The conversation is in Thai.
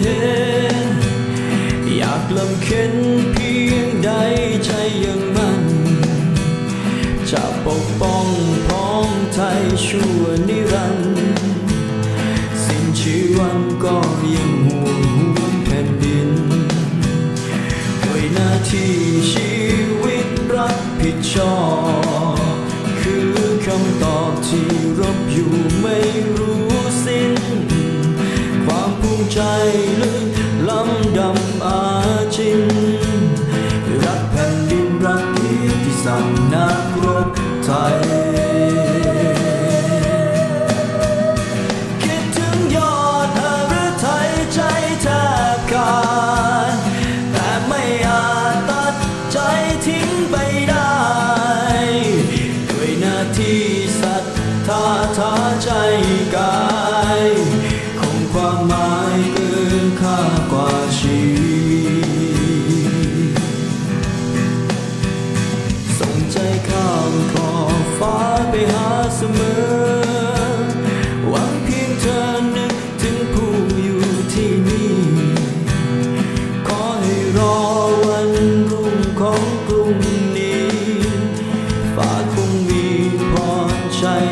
เห็น อยากลำเข็นเพียงใดใจยังมัน จะปกป้องพ้องไทยชั่วนี้ ใจลึกล้ำดำอาชินรักแผ่นดินรักเที่ที่สัำนักรบไทยคิดถึงยอดหฤทัยใจแทบขาดแต่ไม่อาจตัดใจทิ้งไปได้ ด้วยนาทีสัทธาท้าใจกัน มอ หวังเพียงเธอนึกถึงผู้อยู่ที่นี่ ขอให้รอวันรุ่งของกรุงนี้ ฟ้าคงมีพรชัย